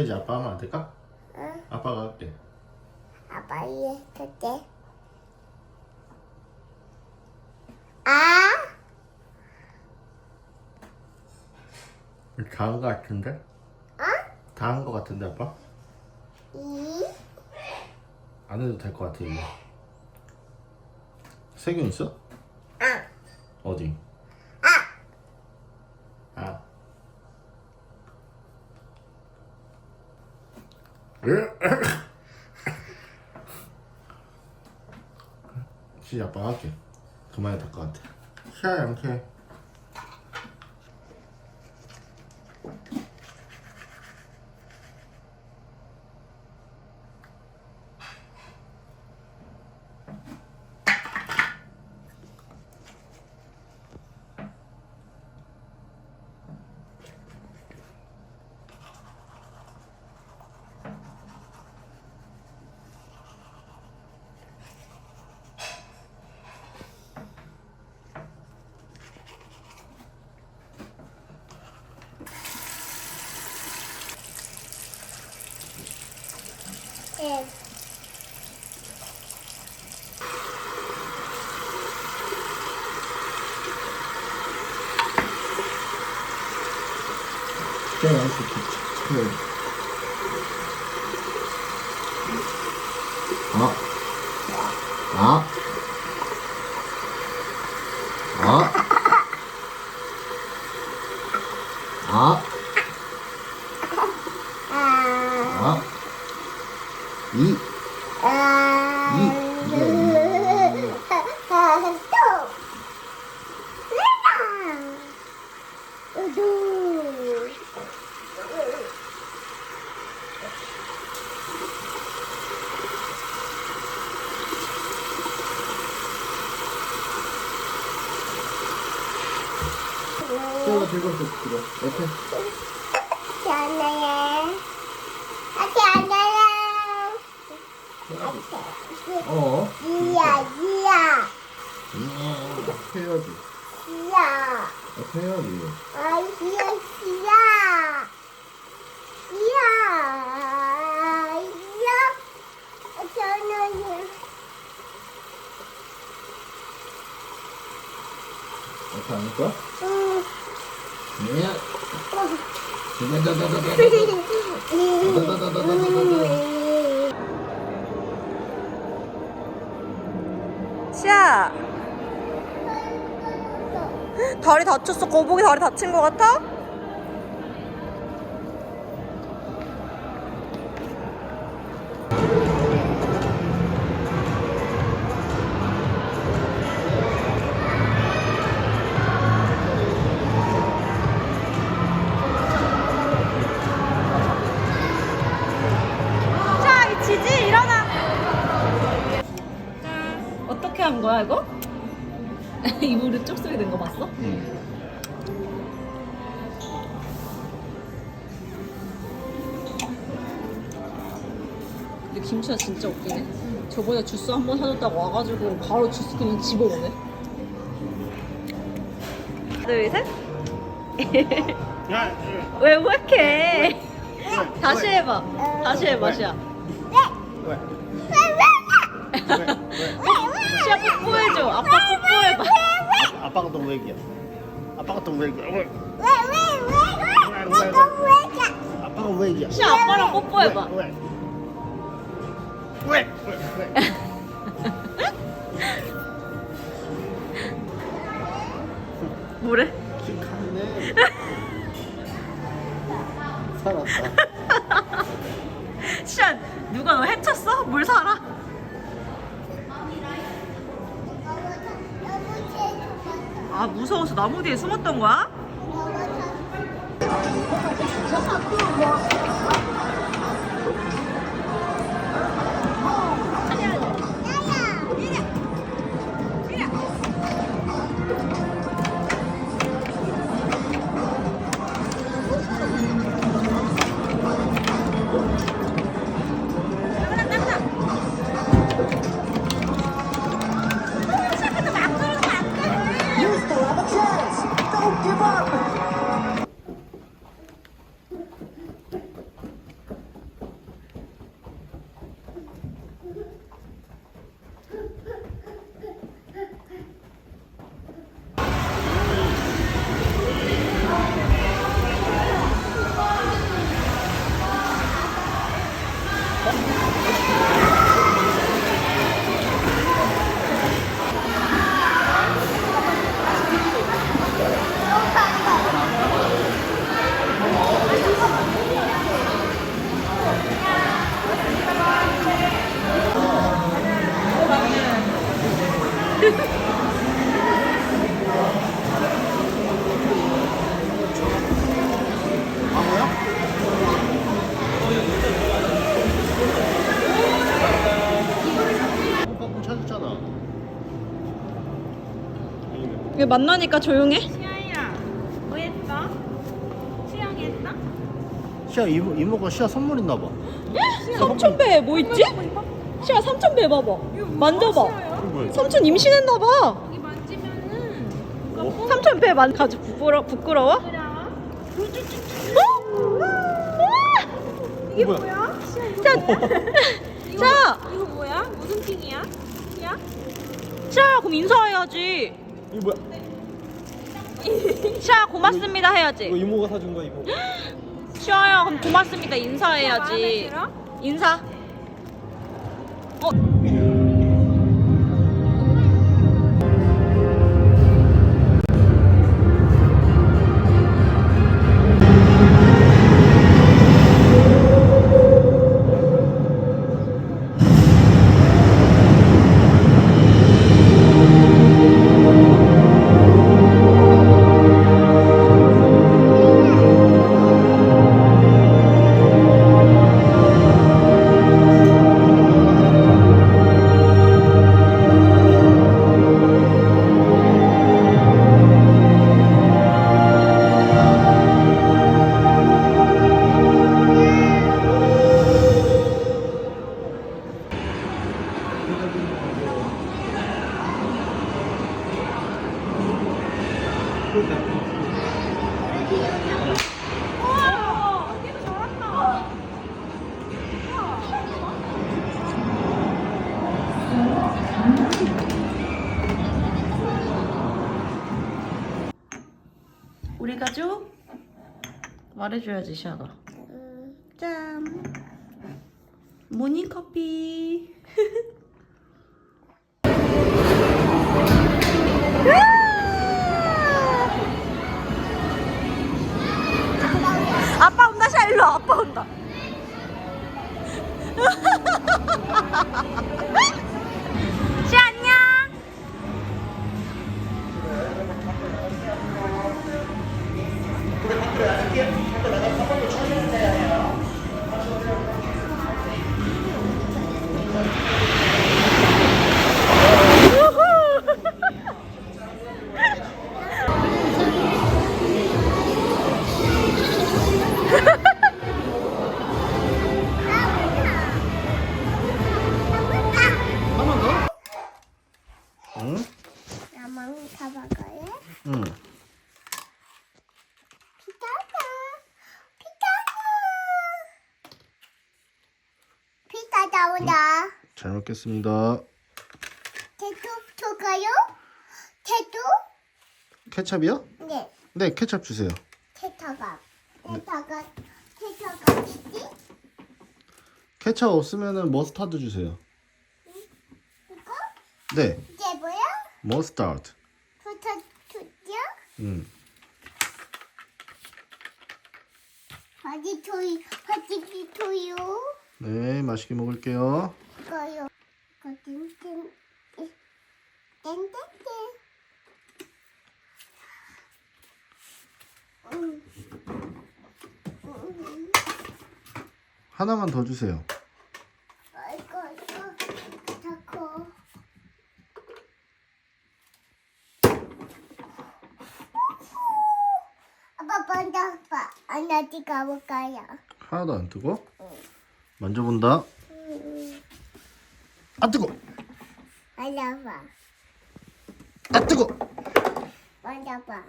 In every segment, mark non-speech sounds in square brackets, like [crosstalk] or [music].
세지 아빠 하면 안 될까? 응. 아빠가 할게. 아빠 이해 할게. 아? 다한 거 같은데? 어? 다한 거 같은데 아빠? 이? 안 해도 될 것 같아 이거. 세균 있어? 아. 어디? 아. 아. 시 아빠 할게. 그만해야 될것 같아. 시야 양캐. 예. 시야 양캐. 아. 아. 아. 아. 아. 아. 이. 아. 이. 이게 이. 또. 내가. 우두. 시야가 들고 있어 들어. 옆에. 안나요. 아기 안나요. 어. 이야 이야 음. 해야지. 이야. 해야지. 아 이야 이야. 이야. 이야. 저는 옆에 안 할까? 음. 네. 시야 [gasps] 다리 다쳤어 거북이 다리 다친 거 같아? 거야 이거? [laughs] 이불을 쪽 소리 낸거 봤어? 근데 김치가 진짜 웃기네. 저번에 주스 한 번 사줬다고 와가지고 바로 주스 그냥 집어오네. 둘, 셋. 왜 우악해? [laughs] 다시 해봐. 다시 해봐, 시야. 왜? [laughs] 시야 뽀뽀해줘. 아빠 뽀뽀해봐. 아빠가 또 얘기야. 아빠가 자? 아빠가 왜 얘기야? 시야 아빠랑 뽀뽀해봐. 왜? 왜? 왜? 왜? 뭐래? 키카네. [laughs] 살았다. 나무 뒤에 숨었던 거야? 放。 왜 만나니까 조용해? 시아야, 뭐 했어? 수영했어? 시아 이모, 이모가 시아 선물 있나 봐 삼촌배 뭐 있지? 시아 삼촌 배 봐봐 만져봐 뭐야 삼촌 임신했나 봐 여기 만지면은 삼촌 배 만, 가지고 부끄러, 부끄러워? 그래. 이게 뭐야? 자, [laughs] 자, 이거 뭐야? 무슨 핑이야? 시아? 자, 그럼 인사해야지. 이거 뭐야? 시아 고맙습니다 해야지. 이모가 사준 거야 이모 시아야 그럼 고맙습니다 인사해야지. 인사. 우리 가족 말해줘야지 시아가. 짠. 모닝 커피. 먹겠습니다 태도 줘가요? 태도? 케찹이요? 네. 네 케찹 주세요 태타가. 태타가. 태타가 있지? 케찹 없으면은 머스타드 주세요 이거? 네 이게 뭐야? 머스타드 부터 주죠? 응 바지 토이, 바지 토요. 네 맛있게 먹을게요 이거요. 이거 땡땡. 땡땡땡. 하나만 더 주세요 이거 이거 자꾸 아빠 먼저 아빠 안 어디 가볼까요? 하나도 안 뜨고 만져본다 아 뜨거. 만져봐. 아 뜨거. 만져봐.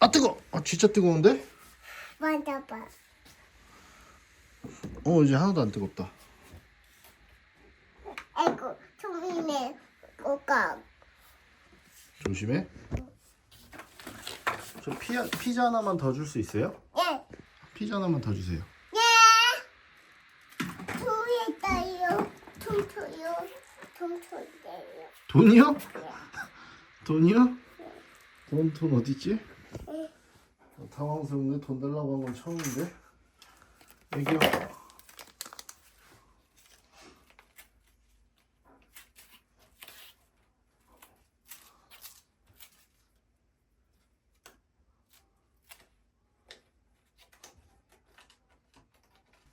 아 뜨거. 아 진짜 뜨거운데? 만져봐. 어 이제 하나도 안 뜨겁다. 아이고 소민의 오감 조심해. 저 피자, 피자 하나만 더 줄 수 있어요? 예. 피자 하나만 더 주세요 예. 토했어요 통토요 돈이요? 돈이요? 돈, 돈 어딨지? 어, 당황스럽네 돈 달라고 한 건 처음인데 애기요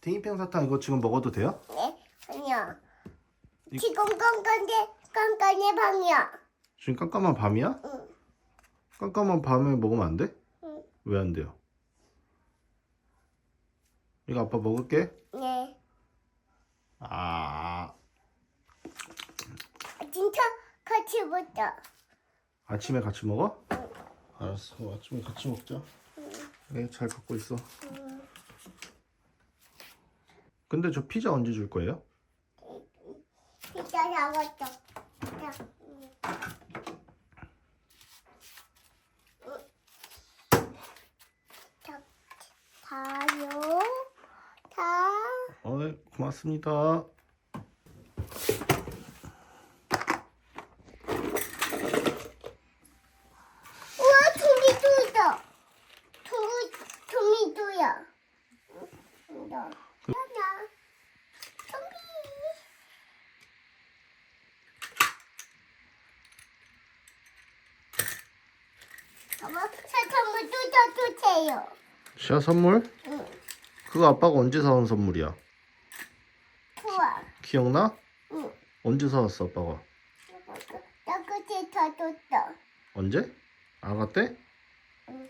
ting이병 사탕 이거 지금 먹어도 돼요? 네 아니요 이- 지금 깜깜해 깜깜해 방이야 지금 깜깜한 밤이야? 응. 깜깜한 밤에 먹으면 안 돼? 응. 왜 안 돼요? 이거 아빠 먹을게. 네. 아 진짜 같이 먹자. 아침에 같이 먹어? 알았어. 아침에 같이 먹자. 네, 잘 갖고 있어. 근데 저 피자 언제 줄 거예요? 진짜 잡았어. 자, 음. 자, 다요. 다. 어, 고맙습니다. 응, 나. 하나. 토미. 엄마, 또 주세요. 시아 선물? 응, 그거 아빠가 언제 사온 선물이야? 좋아. 기억나? 응. 언제 사왔어 아빠가? 나 그때 다 줬다. 언제? 아가 때? 응.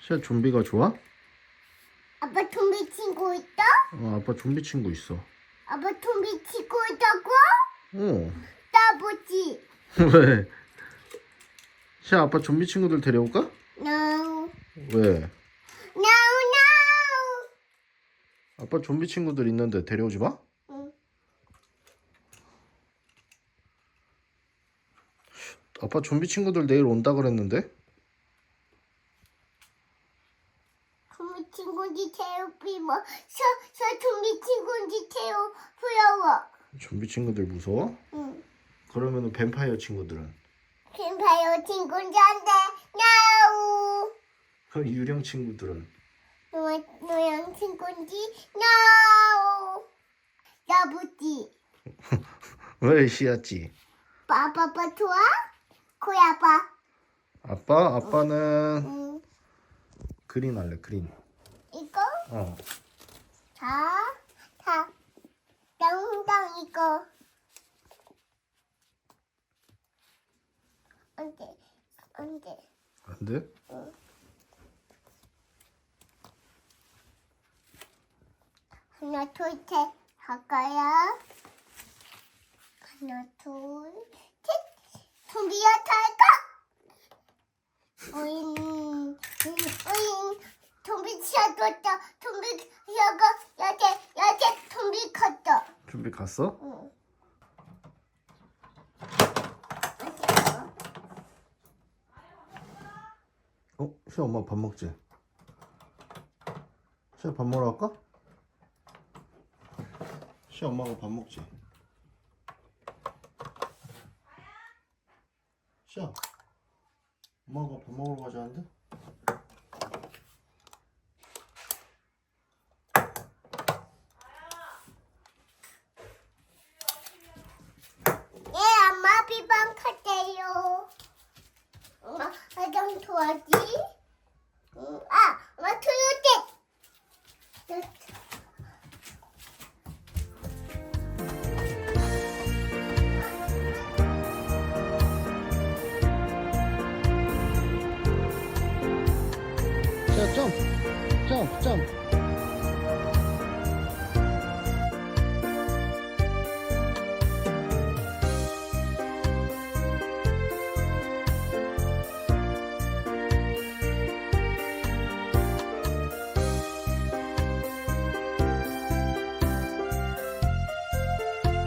시아 좀비가 좋아? 아빠 좀비 친구 있다? 어, 아빠 좀비 친구 있어. 아빠 좀비 친구 있다고? 어. [laughs] 왜? 시아 아빠 좀비 친구들 데려올까? No. 왜? No, no. 아빠 좀비 친구들 있는데 데려오지 마? 응. 아빠 좀비 친구들 내일 온다 그랬는데? 좀비 친구지 태우비 뭐. 저, 저 좀비 친구지 태우 부러워. 좀비 친구들 무서워? 응. 그러면은 뱀파이어 친구들은? 뱀파이어 친구인데 No. 그럼 유령 친구들은? 노, 노양 친구인지 No. 나보지. [laughs] 왜 시아찌? 빠빠빠 좋아? 고야빠. 아빠? 아빠는 응. 그린 할래 그린 이거? 어 자, 자. 땅땅 이거. 안 돼. 안 돼. 안돼? 하나, 둘, 셋. 할까요? 하나, 둘, 셋. 좀비야 탈까? 오잉, 오잉, 오잉. 좀비 갔어? 응. 어? 시아 엄마 밥 먹지? 시아 밥 먹으러 갈까? 시아 엄마가 밥 먹지? 시아 엄마가 밥 먹으러 가자는데? акцент.